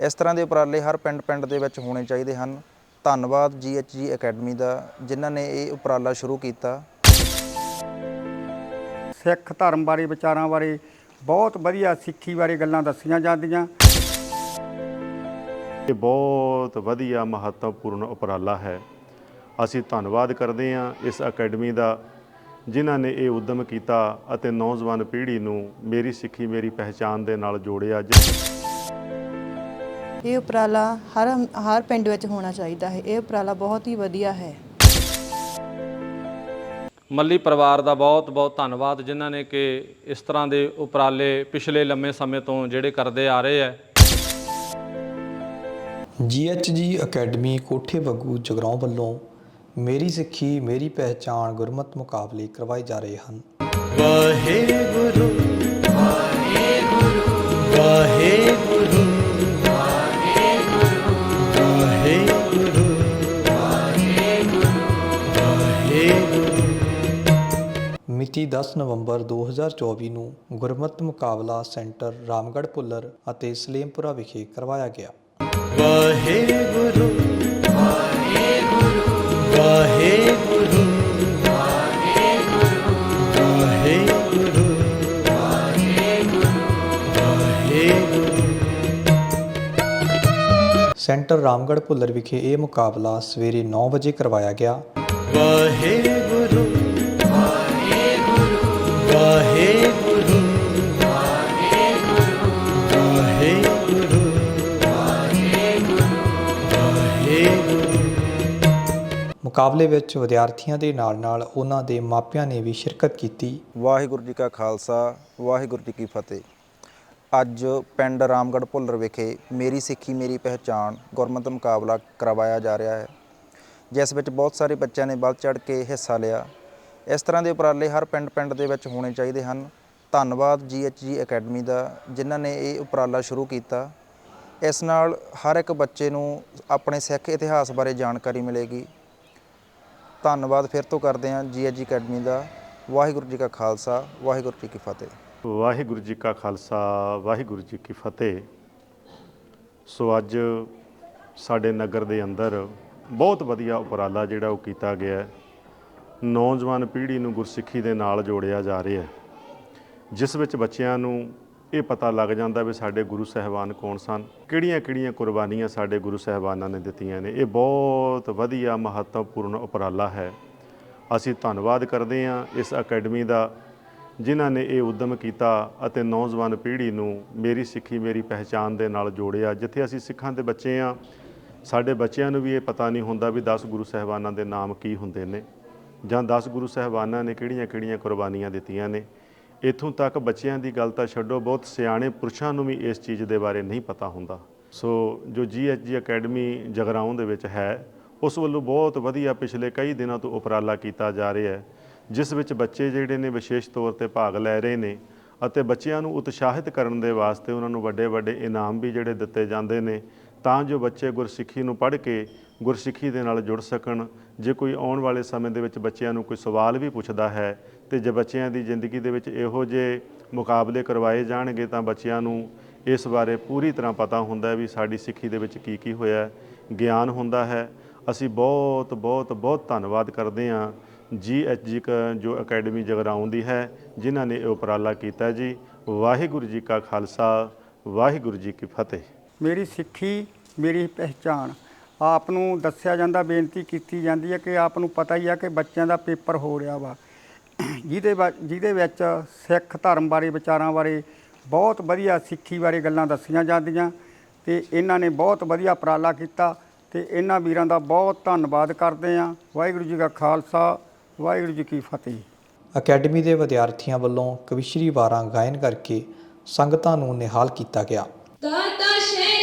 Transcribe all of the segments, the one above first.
ਇਸ ਤਰ੍ਹਾਂ ਦੇ ਉਪਰਾਲੇ ਹਰ ਪਿੰਡ-ਪਿੰਡ ਦੇ ਵਿੱਚ ਹੋਣੇ ਚਾਹੀਦੇ ਹਨ। ਧੰਨਵਾਦ ਜੀਐਚਜੀ ਅਕੈਡਮੀ ਦਾ ਜਿਨ੍ਹਾਂ ਨੇ ਇਹ ਉਪਰਾਲਾ ਸ਼ੁਰੂ ਕੀਤਾ। ਸਿੱਖ ਧਰਮ ਬਾਰੇ ਵਿਚਾਰਾਂ ਬਾਰੇ ਬਹੁਤ ਵਧੀਆ ਸਿੱਖੀ ਬਾਰੇ ਗੱਲਾਂ ਦੱਸੀਆਂ ਜਾਂਦੀਆਂ। ਇਹ ਬਹੁਤ ਵਧੀਆ ਮਹੱਤਵਪੂਰਨ ਉਪਰਾਲਾ ਹੈ। ਅਸੀਂ ਧੰਨਵਾਦ ਕਰਦੇ ਹਾਂ ਇਸ ਅਕੈਡਮੀ ਦਾ ਜਿਨ੍ਹਾਂ ਨੇ ਇਹ ਉਦਮ ਕੀਤਾ ਅਤੇ ਨੌਜਵਾਨ ਪੀੜ੍ਹੀ ਨੂੰ ਮੇਰੀ ਸਿੱਖੀ ਮੇਰੀ ਪਹਿਚਾਨ ਦੇ ਨਾਲ ਜੋੜਿਆ ਜਿ- ਇਹ ਉਪਰਾਲਾ ਹਰ ਹਰ ਪਿੰਡ ਵਿੱਚ ਹੋਣਾ ਚਾਹੀਦਾ ਹੈ। ਇਹ ਉਪਰਾਲਾ ਬਹੁਤ ਹੀ ਵਧੀਆ ਹੈ। ਮੱਲੀ ਪਰਿਵਾਰ ਦਾ ਬਹੁਤ ਬਹੁਤ ਧੰਨਵਾਦ ਜਿਨ੍ਹਾਂ ਨੇ ਕਿ ਇਸ ਤਰ੍ਹਾਂ ਦੇ ਉਪਰਾਲੇ ਪਿਛਲੇ ਲੰਮੇ ਸਮੇਂ ਤੋਂ ਜਿਹੜੇ ਕਰਦੇ ਆ ਰਹੇ ਹੈ। ਜੀਐਚਜੀ ਅਕੈਡਮੀ ਕੋਠੇ ਬੱਗੂ ਜਗਰਾਉਂ ਵੱਲੋਂ ਮੇਰੀ ਸਿੱਖੀ ਮੇਰੀ ਪਹਿਚਾਣ ਗੁਰਮਤ ਮੁਕਾਬਲੇ ਕਰਵਾਏ ਜਾ ਰਹੇ ਹਨ। ਵਾਹਿਗੁਰੂ ਵਾਹਿਗੁਰੂ ਵਾਹਿਗੁਰੂ। ਮਿਤੀ 10 ਨਵੰਬਰ 2024 ਨੂੰ ਗੁਰਮਤ ਮੁਕਾਬਲਾ ਸੈਂਟਰ ਰਾਮਗੜ੍ਹ ਪੁੱਲਰ ਅਤੇ ਸਲੇਮਪੁਰਾ ਵਿਖੇ ਕਰਵਾਇਆ ਗਿਆ। ਵਾਹਿਗੁਰੂ ਵਾਹਿਗੁਰੂ ਵਾਹਿਗੁਰੂ ਵਾਹਿਗੁਰੂ। ਵਾਹਿਗੁਰੂ ਸੈਂਟਰ ਰਾਮਗੜ੍ਹ ਪੁੱਲਰ ਵਿਖੇ ਇਹ ਮੁਕਾਬਲਾ ਸਵੇਰੇ 9 ਵਜੇ ਕਰਵਾਇਆ ਗਿਆ। ਵਾਹਿਗੁਰੂ ਮੁਕਾਬਲੇ ਵਿੱਚ ਵਿਦਿਆਰਥੀਆਂ ਦੇ ਨਾਲ-ਨਾਲ ਉਹਨਾਂ ਦੇ ਮਾਪਿਆਂ ਨੇ ਵੀ ਸ਼ਿਰਕਤ ਕੀਤੀ। ਵਾਹਿਗੁਰੂ ਜੀ ਕਾ ਖਾਲਸਾ, ਵਾਹਿਗੁਰੂ ਜੀ ਕੀ ਫਤਿਹ। ਅੱਜ ਪਿੰਡ ਰਾਮਗੜ੍ਹ ਭੁੱਲਰ ਵਿਖੇ ਮੇਰੀ ਸਿੱਖੀ, ਮੇਰੀ ਪਹਿਚਾਣ ਗੁਰਮਤਿ ਮੁਕਾਬਲਾ ਕਰਵਾਇਆ ਜਾ ਰਿਹਾ ਹੈ। ਜਿਸ ਵਿੱਚ ਬਹੁਤ ਸਾਰੇ ਬੱਚਿਆਂ ਨੇ ਵੱਧ ਚੜ ਕੇ ਹਿੱਸਾ ਲਿਆ। ਇਸ ਤਰ੍ਹਾਂ ਦੇ ਉਪਰਾਲੇ ਹਰ ਪਿੰਡ-ਪਿੰਡ ਦੇ ਵਿੱਚ ਹੋਣੇ ਚਾਹੀਦੇ ਹਨ। ਧੰਨਵਾਦ ਜੀਐਚਜੀ ਅਕੈਡਮੀ ਦਾ, ਜਿਨ੍ਹਾਂ ਨੇ ਇਹ ਉਪਰਾਲਾ ਸ਼ੁਰੂ ਕੀਤਾ। ਇਸ ਨਾਲ ਹਰ ਇੱਕ ਬੱਚੇ ਨੂੰ ਆਪਣੇ ਸਿੱਖ ਇਤਿਹਾਸ ਬਾਰੇ ਜਾਣਕਾਰੀ ਮਿਲੇਗੀ। ਧੰਨਵਾਦ ਫਿਰ ਤੋਂ ਕਰਦੇ ਹਾਂ ਜੀਐਚਜੀ ਅਕੈਡਮੀ ਦਾ। ਵਾਹਿਗੁਰੂ ਜੀ ਕਾ ਖਾਲਸਾ, ਵਾਹਿਗੁਰੂ ਜੀ ਕੀ ਫਤਿਹ। ਵਾਹਿਗੁਰੂ ਜੀ ਕਾ ਖਾਲਸਾ, ਵਾਹਿਗੁਰੂ ਜੀ ਕੀ ਫਤਿਹ। ਸੋ ਅੱਜ ਸਾਡੇ ਨਗਰ ਦੇ ਅੰਦਰ ਬਹੁਤ ਵਧੀਆ ਉਪਰਾਲਾ ਜਿਹੜਾ ਉਹ ਕੀਤਾ ਗਿਆ ਹੈ। ਨੌਜਵਾਨ ਪੀੜ੍ਹੀ ਨੂੰ ਗੁਰਸਿੱਖੀ ਦੇ ਨਾਲ ਜੋੜਿਆ ਜਾ ਰਿਹਾ ਹੈ, ਜਿਸ ਵਿੱਚ ਬੱਚਿਆਂ ਨੂੰ ਇਹ ਪਤਾ ਲੱਗ ਜਾਂਦਾ ਵੀ ਸਾਡੇ ਗੁਰੂ ਸਾਹਿਬਾਨ ਕੌਣ ਸਨ ਕਿਹੜੀਆਂ-ਕਿਹੜੀਆਂ ਕੁਰਬਾਨੀਆਂ ਸਾਡੇ ਗੁਰੂ ਸਾਹਿਬਾਨਾਂ ਨੇ ਦਿੱਤੀਆਂ ਨੇ। ਇਹ ਬਹੁਤ ਵਧੀਆ ਮਹੱਤਵਪੂਰਨ ਉਪਰਾਲਾ ਹੈ। ਅਸੀਂ ਧੰਨਵਾਦ ਕਰਦੇ ਹਾਂ ਇਸ ਅਕੈਡਮੀ ਦਾ, ਜਿਨ੍ਹਾਂ ਨੇ ਇਹ ਉਦਮ ਕੀਤਾ ਅਤੇ ਨੌਜਵਾਨ ਪੀੜ੍ਹੀ ਨੂੰ ਮੇਰੀ ਸਿੱਖੀ, ਮੇਰੀ ਪਹਿਚਾਨ ਦੇ ਨਾਲ ਜੋੜਿਆ, ਜਿੱਥੇ ਅਸੀਂ ਸਿੱਖਾਂ ਦੇ ਬੱਚੇ ਆ ਸਾਡੇ ਬੱਚਿਆਂ ਨੂੰ ਵੀ ਇਹ ਪਤਾ ਨਹੀਂ ਹੁੰਦਾ ਵੀ 10 ਗੁਰੂ ਸਾਹਿਬਾਨਾਂ ਦੇ ਨਾਮ ਕੀ ਹੁੰਦੇ ਨੇ ਜਾਂ 10 ਗੁਰੂ ਸਾਹਿਬਾਨਾਂ ਨੇ ਕਿਹੜੀਆਂ-ਕਿਹੜੀਆਂ ਕੁਰਬਾਨੀਆਂ ਦਿੱਤੀਆਂ ਨੇ। ਇਥੋਂ ਤੱਕ ਬੱਚਿਆਂ ਦੀ ਗੱਲ ਤਾਂ ਛੱਡੋ, ਬਹੁਤ ਸਿਆਣੇ ਪੁਰਸ਼ਾਂ ਨੂੰ ਵੀ ਇਸ ਚੀਜ਼ ਦੇ ਬਾਰੇ ਨਹੀਂ ਪਤਾ ਹੁੰਦਾ। ਸੋ ਜੋ ਜੀਐਚਜੀ ਅਕੈਡਮੀ ਜਗਰਾਉਂ ਦੇ ਵਿੱਚ ਹੈ, ਉਸ ਵੱਲੋਂ ਬਹੁਤ ਵਧੀਆ ਪਿਛਲੇ ਕਈ ਦਿਨਾਂ ਤੋਂ ਉਪਰਾਲਾ ਕੀਤਾ ਜਾ ਰਿਹਾ ਹੈ, ਜਿਸ ਵਿੱਚ ਬੱਚੇ ਜਿਹੜੇ ਨੇ ਵਿਸ਼ੇਸ਼ ਤੌਰ ਤੇ ਭਾਗ ਲੈ ਰਹੇ ਨੇ ਅਤੇ ਬੱਚਿਆਂ ਨੂੰ ਉਤਸ਼ਾਹਿਤ ਕਰਨ ਦੇ ਵਾਸਤੇ ਉਹਨਾਂ ਨੂੰ ਵੱਡੇ ਵੱਡੇ ਇਨਾਮ ਵੀ ਜਿਹੜੇ ਦਿੱਤੇ ਜਾਂਦੇ ਨੇ, ਤਾਂ ਜੋ ਬੱਚੇ ਗੁਰਸਿੱਖੀ ਨੂੰ ਪੜ੍ਹ ਕੇ ਗੁਰਸਿੱਖੀ ਦੇ ਨਾਲ ਜੁੜ ਸਕਣ। ਜੇ ਕੋਈ ਆਉਣ ਵਾਲੇ ਸਮੇਂ ਦੇ ਵਿੱਚ ਬੱਚਿਆਂ ਨੂੰ ਕੋਈ ਸਵਾਲ ਵੀ ਪੁੱਛਦਾ ਹੈ ਤੇ ਜੇ ਬੱਚਿਆਂ ਦੀ ਜ਼ਿੰਦਗੀ ਦੇ ਵਿੱਚ ਇਹੋ ਜਿਹੇ ਮੁਕਾਬਲੇ ਕਰਵਾਏ ਜਾਣਗੇ ਤਾਂ ਬੱਚਿਆਂ ਨੂੰ ਇਸ ਬਾਰੇ ਪੂਰੀ ਤਰ੍ਹਾਂ ਪਤਾ ਹੁੰਦਾ ਵੀ ਸਾਡੀ ਸਿੱਖੀ ਦੇ ਵਿੱਚ ਕੀ ਕੀ ਹੋਇਆ ਗਿਆਨ ਹੁੰਦਾ ਹੈ। ਅਸੀਂ ਬਹੁਤ ਬਹੁਤ ਬਹੁਤ ਧੰਨਵਾਦ ਕਰਦੇ ਹਾਂ ਜੀ ਐਚ ਜੀ ਜੋ ਅਕੈਡਮੀ ਜਗਰਾਉਂ ਦੀ ਹੈ, ਜਿਨ੍ਹਾਂ ਨੇ ਇਹ ਉਪਰਾਲਾ ਕੀਤਾ ਜੀ। ਵਾਹਿਗੁਰੂ ਜੀ ਕਾ ਖਾਲਸਾ, ਵਾਹਿਗੁਰੂ ਜੀ ਕੀ ਫਤਿਹ। ਮੇਰੀ ਸਿੱਖੀ, ਮੇਰੀ ਪਹਿਚਾਣ, ਆਪ ਨੂੰ ਦੱਸਿਆ ਜਾਂਦਾ, ਬੇਨਤੀ ਕੀਤੀ ਜਾਂਦੀ ਹੈ ਕਿ ਆਪ ਨੂੰ ਪਤਾ ਹੀ ਆ ਕਿ ਬੱਚਿਆਂ ਦਾ ਪੇਪਰ ਹੋ ਰਿਹਾ ਵਾ। ਜਿਹਦੇ ਵਾ- ਜਿਹਦੇ ਵਿੱਚ ਸਿੱਖ ਧਰਮ ਬਾਰੇ ਵਿਚਾਰਾਂ ਬਾਰੇ ਬਹੁਤ ਵਧੀਆ ਸਿੱਖੀ ਬਾਰੇ ਗੱਲਾਂ ਦੱਸੀਆਂ ਜਾਂਦੀਆਂ ਤੇ ਇਹਨਾਂ ਨੇ ਬਹੁਤ ਵਧੀਆ ਉਪਰਾਲਾ ਕੀਤਾ ਤੇ ਇਹਨਾਂ ਵੀਰਾਂ ਦਾ ਬਹੁਤ ਧੰਨਵਾਦ ਕਰਦੇ ਹਾਂ। ਵਾਹਿਗੁਰੂ ਜੀ ਕਾ ਖਾਲਸਾ ਵਾਹਿਗੁਰੂ ਜੀ ਕੀ ਫਤਿਹ। ਅਕੈਡਮੀ ਦੇ ਵਿਦਿਆਰਥੀਆਂ ਵੱਲੋਂ ਕਵਿਸ਼ਰੀ ਵਾਰਾਂ ਗਾਇਨ ਕਰਕੇ ਸੰਗਤਾਂ ਨੂੰ ਨਿਹਾਲ ਕੀਤਾ ਗਿਆ। ਦਾਤਾ ਸ਼ਹਿਰ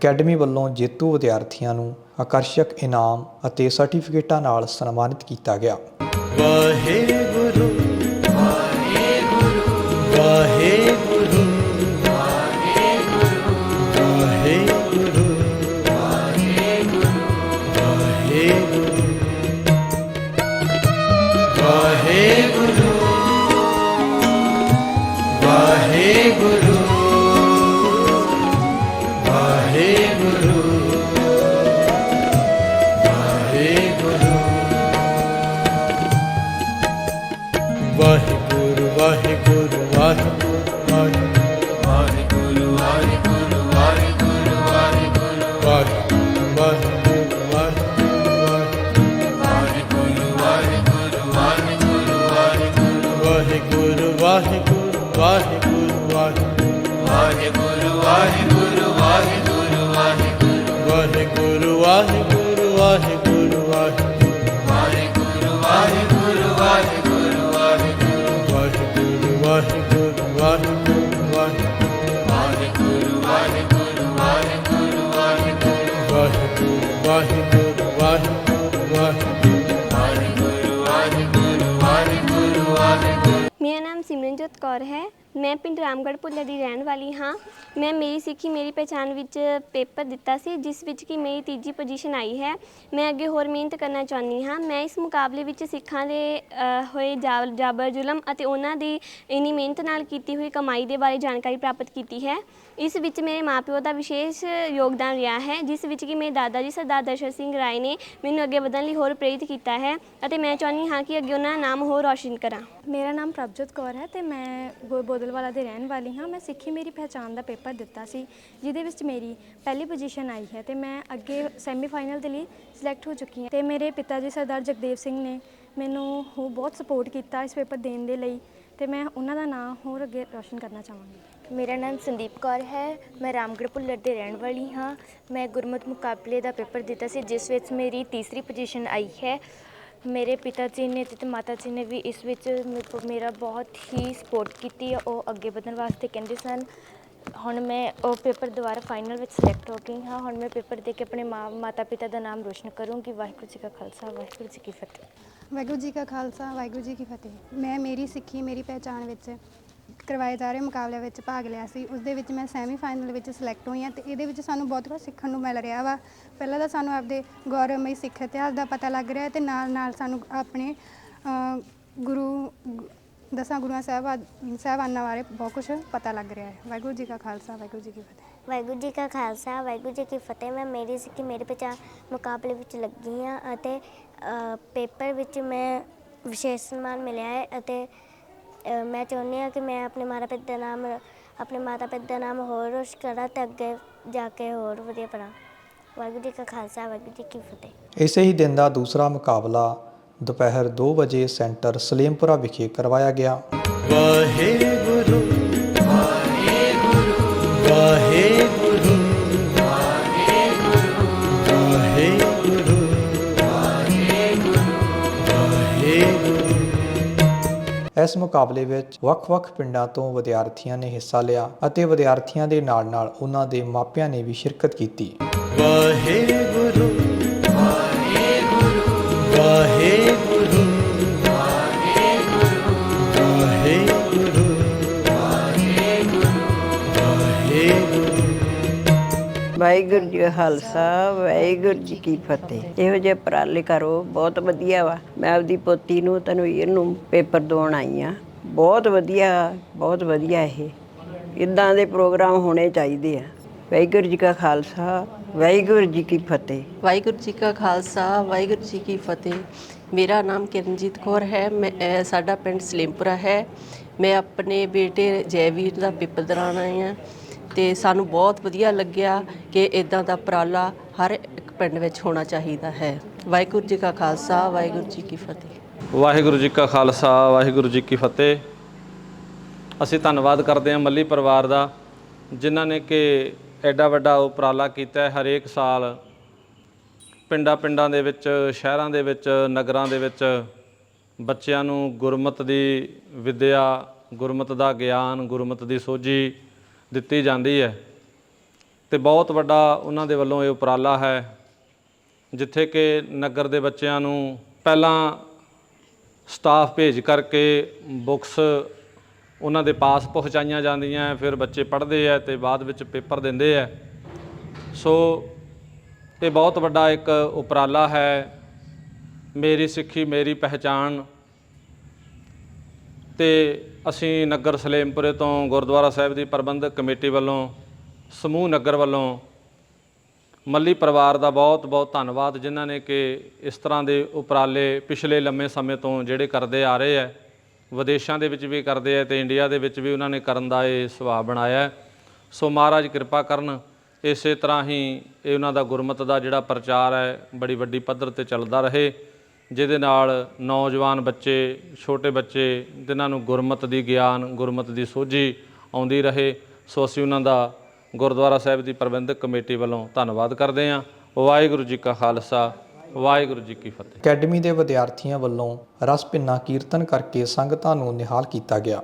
ਅਕੈਡਮੀ ਵੱਲੋਂ ਜੇਤੂ ਵਿਦਿਆਰਥੀਆਂ ਨੂੰ ਆਕਰਸ਼ਕ ਇਨਾਮ ਅਤੇ ਸਰਟੀਫਿਕੇਟਾਂ ਨਾਲ ਸਨਮਾਨਿਤ ਕੀਤਾ ਗਿਆ। ਵਾਹਿਗੁਰੂ। ਕੌਰ ਹੈ ਮੈਂ ਪਿੰਡ ਰਾਮਗੜ੍ਹ ਭੁੱਲਰ ਦੀ ਰਹਿਣ ਵਾਲੀ ਹਾਂ। ਮੈਂ ਮੇਰੀ ਸਿੱਖੀ, ਮੇਰੀ ਪਹਿਚਾਨ ਵਿੱਚ ਪੇਪਰ ਦਿੱਤਾ ਸੀ, ਜਿਸ ਵਿੱਚ ਕਿ ਮੇਰੀ ਤੀਜੀ ਪੋਜੀਸ਼ਨ ਆਈ ਹੈ। ਮੈਂ ਅੱਗੇ ਹੋਰ ਮਿਹਨਤ ਕਰਨਾ ਚਾਹੁੰਦੀ ਹਾਂ। ਮੈਂ ਇਸ ਮੁਕਾਬਲੇ ਵਿੱਚ ਸਿੱਖਾਂ ਦੇ ਹੋਏ ਜਾ- ਜਾਬਰ ਜ਼ੁਲਮ ਅਤੇ ਉਹਨਾਂ ਦੀ ਇੰਨੀ ਮਿਹਨਤ ਨਾਲ ਕੀਤੀ ਹੋਈ ਕਮਾਈ ਦੇ ਬਾਰੇ ਜਾਣਕਾਰੀ ਪ੍ਰਾਪਤ ਕੀਤੀ ਹੈ। ਇਸ ਵਿੱਚ ਮੇਰੇ ਮਾਪਿਓ ਦਾ ਵਿਸ਼ੇਸ਼ ਯੋਗਦਾਨ ਰਿਹਾ ਹੈ, ਜਿਸ ਵਿੱਚ ਕਿ ਮੇਰੇ ਦਾਦਾ ਜੀ ਸਰਦਾਰ ਦਰਸ਼ਨ ਸਿੰਘ ਰਾਏ ਨੇ ਮੈਨੂੰ ਅੱਗੇ ਵਧਣ ਲਈ ਹੋਰ ਪ੍ਰੇਰਿਤ ਕੀਤਾ ਹੈ ਅਤੇ ਮੈਂ ਚਾਹੁੰਦੀ ਹਾਂ ਕਿ ਅੱਗੇ ਉਹਨਾਂ ਦਾ ਨਾਮ ਹੋਰ ਰੌਸ਼ਨ ਕਰਾਂ। ਮੇਰਾ ਨਾਮ ਪ੍ਰਭਜੋਤ ਕੌਰ ਹੈ ਤੇ ਮੈਂ ਗੋ- ਵਾਲਾ ਦੇ ਰਹਿਣ ਵਾਲੀ ਹਾਂ। ਮੈਂ ਸਿੱਖੀ ਮੇਰੀ ਪਹਿਚਾਨ ਦਾ ਪੇਪਰ ਦਿੱਤਾ ਸੀ, ਜਿਹਦੇ ਵਿੱਚ ਮੇਰੀ ਪਹਿਲੀ ਪੋਜੀਸ਼ਨ ਆਈ ਹੈ ਤੇ ਮੈਂ ਅੱਗੇ ਸੈਮੀਫਾਈਨਲ ਦੇ ਲਈ ਸਿਲੈਕਟ ਹੋ ਚੁੱਕੀ ਹਾਂ। ਤੇ ਮੇਰੇ ਪਿਤਾ ਜੀ ਸਰਦਾਰ ਜਗਦੇਵ ਸਿੰਘ ਨੇ ਮੈਨੂੰ ਉਹ ਬਹੁਤ ਸਪੋਰਟ ਕੀਤਾ ਇਸ ਪੇਪਰ ਦੇਣ ਦੇ ਲਈ ਤੇ ਮੈਂ ਉਹਨਾਂ ਦਾ ਨਾਮ ਹੋਰ ਅੱਗੇ ਰੋਸ਼ਨ ਕਰਨਾ ਚਾਹਾਂਗੀ। ਮੇਰਾ ਨਾਮ ਸੰਦੀਪ ਕੌਰ ਹੈ। ਮੈਂ ਰਾਮਗੜ੍ਹ ਭੁੱਲਰ ਦੇ ਰਹਿਣ ਵਾਲੀ ਹਾਂ। ਮੈਂ ਗੁਰਮਤ ਮੁਕਾਬਲੇ ਦਾ ਪੇਪਰ ਦਿੱਤਾ ਸੀ, ਜਿਸ ਵਿੱਚ ਮੇਰੀ ਤੀਸਰੀ ਪੋਜੀਸ਼ਨ ਆਈ ਹੈ। ਮੇਰੇ ਪਿਤਾ ਜੀ ਨੇ ਅਤੇ ਮਾਤਾ ਜੀ ਨੇ ਵੀ ਇਸ ਵਿੱਚ ਮੇ- ਮੇਰਾ ਬਹੁਤ ਹੀ ਸਪੋਰਟ ਕੀਤੀ ਹੈ ਉਹ ਅੱਗੇ ਵਧਣ ਵਾਸਤੇ ਕਹਿੰਦੇ ਸਨ। ਹੁਣ ਮੈਂ ਉਹ ਪੇਪਰ ਦੁਬਾਰਾ ਫਾਈਨਲ ਵਿੱਚ ਸਿਲੈਕਟ ਹੋ ਗਈ ਹਾਂ। ਹੁਣ ਮੈਂ ਪੇਪਰ ਦੇ ਕੇ ਆਪਣੇ ਮਾਂ ਮਾਤਾ ਪਿਤਾ ਦਾ ਨਾਮ ਰੋਸ਼ਨ ਕਰੂੰਗੀ। ਵਾਹਿਗੁਰੂ ਜੀ ਕਾ ਖਾਲਸਾ, ਵਾਹਿਗੁਰੂ ਜੀ ਕੀ ਫਤਿਹ। ਵਾਹਿਗੁਰੂ ਜੀ ਕਾ ਖਾਲਸਾ, ਵਾਹਿਗੁਰੂ ਜੀ ਕੀ ਫਤਿਹ। ਮੈਂ ਮੇਰੀ ਸਿੱਖੀ, ਮੇਰੀ ਪਹਿਚਾਣ ਵਿੱਚ ਕਰਵਾਏ ਜਾ ਰਹੇ ਮੁਕਾਬਲਿਆਂ ਵਿੱਚ ਭਾਗ ਲਿਆ ਸੀ। ਉਸ ਦੇ ਵਿੱਚ ਮੈਂ ਸੈਮੀ ਫਾਈਨਲ ਵਿੱਚ ਸਿਲੈਕਟ ਹੋਈ ਹਾਂ ਤੇ ਇਹਦੇ ਵਿੱਚ ਸਾਨੂੰ ਬਹੁਤ ਕੁਝ ਸਿੱਖਣ ਨੂੰ ਮਿਲ ਰਿਹਾ ਵਾ। ਪਹਿਲਾਂ ਤਾਂ ਸਾਨੂੰ ਆਪਦੇ ਗੌਰਵਮਈ ਸਿੱਖ ਇਤਿਹਾਸ ਦਾ ਪਤਾ ਲੱਗ ਰਿਹਾ ਤੇ ਨਾਲ ਨਾਲ ਸਾਨੂੰ ਆਪਣੇ ਗੁਰੂ ਦਸਾਂ ਗੁਰੂਆਂ ਸਾਹਿਬਾਂ, ਸਾਹਿਬਾਨਾਂ ਬਾਰੇ ਬਹੁਤ ਕੁਝ ਪਤਾ ਲੱਗ ਰਿਹਾ ਹੈ। ਵਾਹਿਗੁਰੂ ਜੀ ਕਾ ਖਾਲਸਾ, ਵਾਹਿਗੁਰੂ ਜੀ ਕੀ ਫਤਿਹ। ਵਾਹਿਗੁਰੂ ਜੀ ਕਾ ਖਾਲਸਾ, ਵਾਹਿਗੁਰੂ ਜੀ ਕੀ ਫਤਿਹ। ਮੈਂ ਮੇਰੀ ਸਿੱਖੀ ਮੇਰੇ ਪਹਿਚਾਨ ਮੁਕਾਬਲੇ ਵਿੱਚ ਲੱਗੀ ਹਾਂ ਅਤੇ ਪੇਪਰ ਵਿੱਚ ਮੈਂ ਵਿਸ਼ੇਸ਼ ਸਨਮਾਨ ਮਿਲਿਆ ਹੈ ਅਤੇ ਮੈਂ ਚਾਹੁੰਦੀ ਹਾਂ ਕਿ ਮੈਂ ਆਪਣੇ ਮਾਤਾ ਪਿਤਾ ਦਾ ਨਾਮ ਆਪਣੇ ਮਾਤਾ ਪਿਤਾ ਦਾ ਨਾਮ ਹੋਰ ਰੋਸ਼ਨ ਕਰਾਂ ਤੇ ਅੱਗੇ ਜਾ ਕੇ ਹੋਰ ਵਧੀਆ ਪੜਾਂ ਵਾਹਿਗੁਰੂ ਜੀ ਕਾ ਖਾਲਸਾ ਵਾਹਿਗੁਰੂ ਜੀ ਕੀ ਫਤਿਹ। ਇਸੇ ਹੀ ਦਿਨ ਦਾ ਦੂਸਰਾ ਮੁਕਾਬਲਾ ਦੁਪਹਿਰ 2 ਵਜੇ ਸੈਂਟਰ ਸਲੇਮਪੁਰਾ ਵਿਖੇ ਕਰਵਾਇਆ ਗਿਆ। ਵਾਹਿਗੁਰੂ ਵਾਹਿਗੁਰੂ ਇਸ ਮੁਕਾਬਲੇ ਵਿੱਚ ਵੱਖ-ਵੱਖ ਪਿੰਡਾਂ ਤੋਂ ਵਿਦਿਆਰਥੀਆਂ ਨੇ ਹਿੱਸਾ ਲਿਆ ਅਤੇ ਵਿਦਿਆਰਥੀਆਂ ਦੇ ਨਾਲ-ਨਾਲ ਉਹਨਾਂ ਦੇ ਮਾਪਿਆਂ ਨੇ ਵੀ ਸ਼ਿਰਕਤ ਕੀਤੀ। ਵਾਹਿਗੁਰੂ। ਵਾਹਿਗੁਰੂ ਜੀ ਕਾ ਖਾਲਸਾ, ਵਾਹਿਗੁਰੂ ਜੀ ਕੀ ਫਤਿਹ। ਇਹੋ ਜਿਹੇ ਉਪਰਾਲੇ ਕਰੋ, ਬਹੁਤ ਵਧੀਆ ਵਾ। ਮੈਂ ਆਪਦੀ ਪੋਤੀ ਨੂੰ ਤਨਵੀਰ ਨੂੰ ਪੇਪਰ ਦਵਾਉਣ ਆਈ ਆ। ਬਹੁਤ ਵਧੀਆ ਬਹੁਤ ਵਧੀਆ ਇਹ। ਇਦਾਂ ਦੇ ਪ੍ਰੋਗਰਾਮ ਹੋਣੇ ਚਾਹੀਦੇ ਆ। ਵਾਹਿਗੁਰੂ ਜੀ ਕਾ ਖਾਲਸਾ, ਵਾਹਿਗੁਰੂ ਜੀ ਕੀ ਫਤਿਹ। ਵਾਹਿਗੁਰੂ ਜੀ ਕਾ ਖਾਲਸਾ, ਵਾਹਿਗੁਰੂ ਜੀ ਕੀ ਫਤਿਹ। ਮੇਰਾ ਨਾਮ ਕਿਰਨਜੀਤ ਕੌਰ ਹੈ। ਮੈਂ ਸਾਡਾ ਪਿੰਡ ਸਲੇਮਪੁਰਾ ਹੈ। ਮੈਂ ਆਪਣੇ ਬੇਟੇ ਜੈਵੀਰ ਦਾ ਪੇਪਰ ਦੌਰਾਨ ਆਈ ਹਾਂ ਤੇ ਸਾਨੂੰ ਬਹੁਤ ਵਧੀਆ ਲੱਗਿਆ ਕਿ ਇਦਾਂ ਦਾ ਉਪਰਾਲਾ ਹਰ ਇੱਕ ਪਿੰਡ ਵਿੱਚ ਹੋਣਾ ਚਾਹੀਦਾ ਹੈ। ਵਾਹਿਗੁਰੂ ਜੀ ਕਾ ਖਾਲਸਾ, ਵਾਹਿਗੁਰੂ ਜੀ ਕੀ ਫਤਿਹ। ਵਾਹਿਗੁਰੂ ਜੀ ਕਾ ਖਾਲਸਾ, ਵਾਹਿਗੁਰੂ ਜੀ ਕੀ ਫਤਿਹ। ਅਸੀਂ ਧੰਨਵਾਦ ਕਰਦੇ ਹਾਂ ਮੱਲੀ ਪਰਿਵਾਰ ਦਾ, ਜਿਨ੍ਹਾਂ ਨੇ ਕਿ ਐਡਾ ਵੱਡਾ ਉਪਰਾਲਾ ਕੀਤਾ ਹੈ ਹਰੇਕ ਸਾਲ ਪਿੰਡਾਂ ਪਿੰਡਾਂ ਦੇ ਵਿੱਚ, ਸ਼ਹਿਰਾਂ ਦੇ ਵਿੱਚ, ਨਗਰਾਂ ਦੇ ਵਿੱਚ। ਬੱਚਿਆਂ ਨੂੰ ਗੁਰਮਤ ਦੀ ਵਿੱਦਿਆ, ਗੁਰਮਤ ਦਾ ਗਿਆਨ, ਗੁਰਮਤ ਦੀ ਸੋਝੀ ਦਿੱਤੀ ਜਾਂਦੀ ਹੈ। ਤੇ ਬਹੁਤ ਵੱਡਾ ਉਹਨਾਂ ਦੇ ਵੱਲੋਂ ਇਹ ਉਪਰਾਲਾ ਹੈ, ਜਿੱਥੇ ਕਿ ਨਗਰ ਦੇ ਬੱਚਿਆਂ ਨੂੰ ਪਹਿਲਾਂ ਸਟਾਫ ਭੇਜ ਕਰਕੇ ਬੁੱਕਸ ਉਹਨਾਂ ਦੇ ਪਾਸ ਪਹੁੰਚਾਈਆਂ ਜਾਂਦੀਆਂ ਫਿਰ ਬੱਚੇ ਪੜ੍ਹਦੇ ਆ ਤੇ ਬਾਅਦ ਵਿੱਚ ਪੇਪਰ ਦਿੰਦੇ ਆ ਸੋ ਇਹ ਬਹੁਤ ਵੱਡਾ ਇੱਕ ਉਪਰਾਲਾ ਹੈ। ਮੇਰੀ ਸਿੱਖੀ, ਮੇਰੀ ਪਹਿਚਾਣ ਤੇ ਅਸੀਂ ਨਗਰ ਸਲੇਮਪੁਰੇ ਤੋਂ ਗੁਰਦੁਆਰਾ ਸਾਹਿਬ ਦੀ ਪ੍ਰਬੰਧਕ ਕਮੇਟੀ ਵੱਲੋਂ, ਸਮੂਹ ਨਗਰ ਵੱਲੋਂ ਮੱਲੀ ਪਰਿਵਾਰ ਦਾ ਬਹੁਤ ਬਹੁਤ ਧੰਨਵਾਦ, ਜਿਨ੍ਹਾਂ ਨੇ ਕਿ ਇਸ ਤਰ੍ਹਾਂ ਦੇ ਉਪਰਾਲੇ ਪਿਛਲੇ ਲੰਮੇ ਸਮੇਂ ਤੋਂ ਜਿਹੜੇ ਕਰਦੇ ਆ ਰਹੇ ਹੈ ਵਿਦੇਸ਼ਾਂ ਦੇ ਵਿੱਚ ਵੀ ਕਰਦੇ ਆ ਤੇ ਇੰਡੀਆ ਦੇ ਵਿੱਚ ਵੀ ਉਹਨਾਂ ਨੇ ਕਰਨ ਦਾ ਇਹ ਸੁਭਾਅ ਬਣਾਇਆ ਸੋ ਮਹਾਰਾਜ ਕਿਰਪਾ ਕਰਨ, ਇਸੇ ਤਰ੍ਹਾਂ ਹੀ ਇਹ ਉਹਨਾਂ ਦਾ ਗੁਰਮਤ ਦਾ ਜਿਹੜਾ ਪ੍ਰਚਾਰ ਹੈ ਬੜੀ ਵੱਡੀ ਪੱਧਰ ਤੇ ਚੱਲਦਾ ਰਹੇ। ਜਿਹਦੇ ਨਾਲ ਨੌਜਵਾਨ ਬੱਚੇ, ਛੋਟੇ ਬੱਚੇ ਜਿਨ੍ਹਾਂ ਨੂੰ ਗੁਰਮਤ ਦੀ ਗਿਆਨ, ਗੁਰਮਤ ਦੀ ਸੋਝੀ ਆਉਂਦੀ ਰਹੇ, ਸੋ ਅਸੀਂ ਉਹਨਾਂ ਦਾ ਗੁਰਦੁਆਰਾ ਸਾਹਿਬ ਦੀ ਪ੍ਰਬੰਧਕ ਕਮੇਟੀ ਵੱਲੋਂ ਧੰਨਵਾਦ ਕਰਦੇ ਹਾਂ। ਵਾਹਿਗੁਰੂ ਜੀ ਕਾ ਖਾਲਸਾ, ਵਾਹਿਗੁਰੂ ਜੀ ਕੀ ਫਤਿਹ। ਅਕੈਡਮੀ ਦੇ ਵਿਦਿਆਰਥੀਆਂ ਵੱਲੋਂ ਰਸ ਭਿੰਨਾ ਕੀਰਤਨ ਕਰਕੇ ਸੰਗਤਾਂ ਨੂੰ ਨਿਹਾਲ ਕੀਤਾ ਗਿਆ।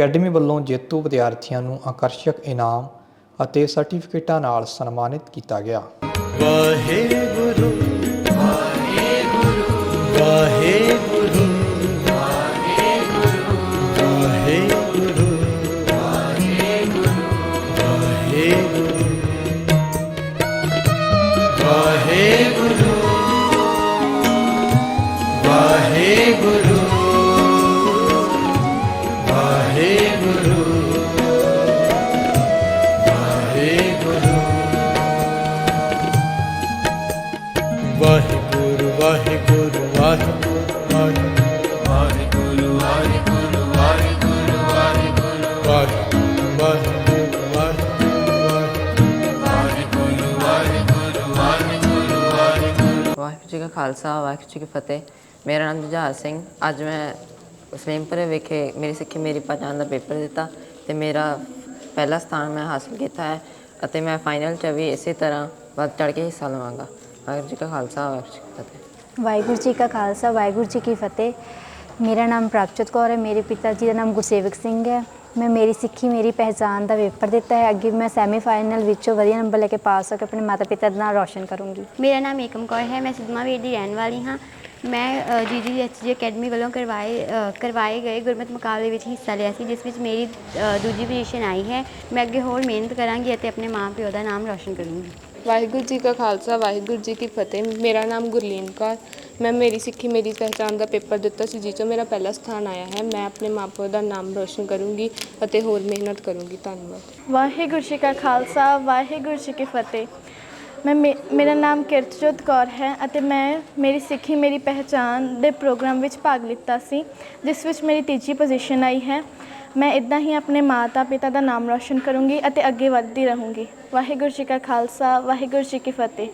ਅਕੈਡਮੀ ਵੱਲੋਂ ਜੇਤੂ ਵਿਦਿਆਰਥੀਆਂ ਨੂੰ ਆਕਰਸ਼ਕ ਇਨਾਮ ਅਤੇ ਸਰਟੀਫਿਕੇਟਾਂ ਨਾਲ ਸਨਮਾਨਿਤ ਕੀਤਾ ਗਿਆ। ਵਾਹਿਗੁਰੂ ਵਾਹਿਗੁਰੂ ਵਾਹਿਗੁਰੂ ਵਾਹਿਗੁਰੂ ਵਾਹਿਗੁਰੂ ਵਾਹਿਗੁਰੂ ਵਾਹਿਗੁਰੂ ਵਾਹਿਗੁਰੂ ਵਾਹਿਗੁਰੂ ਵਾਹਿਗੁਰੂ ਵਾਹਿਗੁਰੂ ਜੀ ਕਾ ਖਾਲਸਾ, ਵਾਹਿਗੁਰੂ ਜੀ ਕੀ ਫਤਿਹ। ਮੇਰਾ ਨਾਮ ਜੁਝਾਰ ਸਿੰਘ। ਅੱਜ ਮੈਂ ਸਲੇਮਪੁਰੇ ਵਿਖੇ ਮੇਰੀ ਸਿੱਖੀ, ਮੇਰੀ ਪਛਾਣ ਦਾ ਪੇਪਰ ਦਿੱਤਾ ਤੇ ਮੇਰਾ ਪਹਿਲਾ ਸਥਾਨ ਮੈਂ ਹਾਸਲ ਕੀਤਾ ਹੈ ਅਤੇ ਮੈਂ ਫਾਈਨਲ 'ਚ ਵੀ ਇਸੇ ਤਰ੍ਹਾਂ ਵੱਧ ਚੜ੍ਹ ਕੇ ਹਿੱਸਾ ਲਵਾਂਗਾ। ਵਾਹਿਗੁਰੂ ਜੀ ਕਾ ਖਾਲਸਾ ਵਾਹਿਗੁਰੂ ਜੀ ਕੀ ਫਤਿਹ। ਵਾਹਿਗੁਰੂ ਜੀ ਕਾ ਖਾਲਸਾ ਵਾਹਿਗੁਰੂ ਜੀ ਕੀ ਫਤਿਹ। ਮੇਰਾ ਨਾਮ ਪ੍ਰਭਜੋਤ ਕੌਰ ਹੈ ਮੇਰੇ ਪਿਤਾ ਜੀ ਦਾ ਨਾਮ ਗੁਰਸੇਵਕ ਸਿੰਘ ਹੈ। ਮੈਂ ਮੇਰੀ ਸਿੱਖੀ ਮੇਰੀ ਪਹਿਚਾਨ ਦਾ ਪੇਪਰ ਦਿੱਤਾ ਹੈ। ਅੱਗੇ ਮੈਂ ਸੈਮੀਫਾਈਨਲ ਵਿੱਚੋਂ ਵਧੀਆ ਨੰਬਰ ਲੈ ਕੇ ਪਾਸ ਹੋ ਕੇ ਆਪਣੇ ਮਾਤਾ ਪਿਤਾ ਦਾ ਨਾਮ ਰੌਸ਼ਨ ਕਰੂੰਗੀ। ਮੇਰਾ ਨਾਮ ਏਕਮ ਕੌਰ ਹੈ ਮੈਂ ਸਿੱਧਵਾਂ ਦੀ ਰਹਿਣ ਵਾਲੀ ਹਾਂ। ਮੈਂ ਜੀਜੀਐਚਜੀ ਅਕੈਡਮੀ ਵੱਲੋਂ ਕਰਵਾਏ ਅ, ਕਰਵਾਏ ਗਏ ਗੁਰਮਤਿ ਮੁਕਾਬਲੇ ਵਿੱਚ ਹਿੱਸਾ ਲਿਆ ਸੀ ਜਿਸ ਵਿੱਚ ਮੇਰੀ ਅ, ਦੂਜੀ ਪੋਜੀਸ਼ਨ ਆਈ ਹੈ। ਮੈਂ ਅੱਗੇ ਹੋਰ ਮਿਹਨਤ ਕਰਾਂਗੀ ਅਤੇ ਆਪਣੇ ਮਾਂ ਪਿਓ ਦਾ ਨਾਮ ਰੌਸ਼ਨ ਕਰੂੰਗੀ। ਵਾਹਿਗੁਰੂ ਜੀ ਕਾ ਖਾਲਸਾ, ਵਾਹਿਗੁਰੂ ਜੀ ਕੀ ਫਤਿਹ। ਮੇਰਾ ਨਾਮ ਗੁਰਲੀਨ ਕੌਰ। ਮੈਂ ਮੇਰੀ ਸਿੱਖੀ, ਮੇਰੀ ਪਹਿਚਾਣ ਦਾ ਪੇਪਰ ਦਿੱਤਾ ਸੀ, ਜਿਸ 'ਚੋਂ ਮੇਰਾ ਪਹਿਲਾ ਸਥਾਨ ਆਇਆ ਹੈ। ਮੈਂ ਆਪਣੇ ਮਾਪੇ ਦਾ ਨਾਮ ਰੋਸ਼ਨ ਕਰੂੰਗੀ ਅਤੇ ਹੋਰ ਮਿਹਨਤ ਕਰੂੰਗੀ। ਧੰਨਵਾਦ। ਵਾਹਿਗੁਰੂ ਜੀ ਕਾ ਖਾਲਸਾ, ਵਾਹਿਗੁਰੂ ਜੀ ਕੀ ਫਤਿਹ। ਮੈਂ ਮੇ- ਮੇਰਾ ਨਾਮ ਕਿਰਤਜੋਤ ਕੌਰ ਹੈ ਅਤੇ ਮੈਂ ਮੇਰੀ ਸਿੱਖੀ, ਮੇਰੀ ਪਹਿਚਾਣ ਦੇ ਪ੍ਰੋਗਰਾਮ ਵਿੱਚ ਭਾਗ ਲਿੱਤਾ ਸੀ, ਜਿਸ ਵਿੱਚ ਮੇਰੀ ਤੀਜੀ ਪੋਜੀਸ਼ਨ ਆਈ ਹੈ। ਮੈਂ ਇਦਾਂ ਹੀ ਆਪਣੇ ਮਾਤਾ ਪਿਤਾ ਦਾ ਨਾਮ ਰੌਸ਼ਨ ਕਰੂੰਗੀ ਅਤੇ ਅੱਗੇ ਵੱਧਦੀ ਰਹੂੰਗੀ। ਵਾਹਿਗੁਰੂ ਜੀ ਕਾ ਖਾਲਸਾ, ਵਾਹਿਗੁਰੂ ਜੀ ਕੀ ਫਤਿਹ।